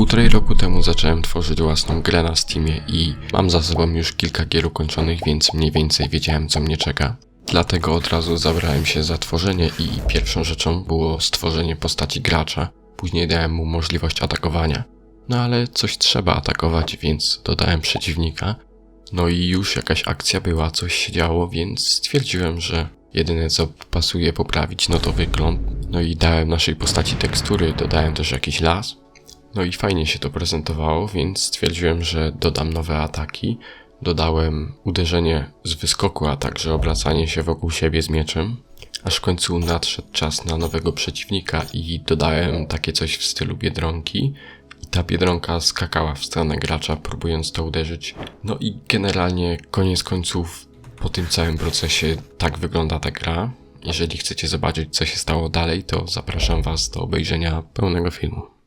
Półtorej roku temu zacząłem tworzyć własną grę na Steamie i mam za sobą już kilka gier ukończonych, więc mniej więcej wiedziałem co mnie czeka. Dlatego od razu zabrałem się za tworzenie i pierwszą rzeczą było stworzenie postaci gracza. Później dałem mu możliwość atakowania. No ale coś trzeba atakować, więc dodałem przeciwnika. No i już jakaś akcja była, coś się działo, więc stwierdziłem, że jedyne co pasuje poprawić no to wygląd. No i dałem naszej postaci tekstury, dodałem też jakiś las. No i fajnie się to prezentowało, więc stwierdziłem, że dodam nowe ataki. Dodałem uderzenie z wyskoku, a także obracanie się wokół siebie z mieczem. Aż w końcu nadszedł czas na nowego przeciwnika i dodałem takie coś w stylu biedronki. I ta biedronka skakała w stronę gracza, próbując to uderzyć. No i generalnie koniec końców po tym całym procesie tak wygląda ta gra. Jeżeli chcecie zobaczyć co się stało dalej, to zapraszam Was do obejrzenia pełnego filmu.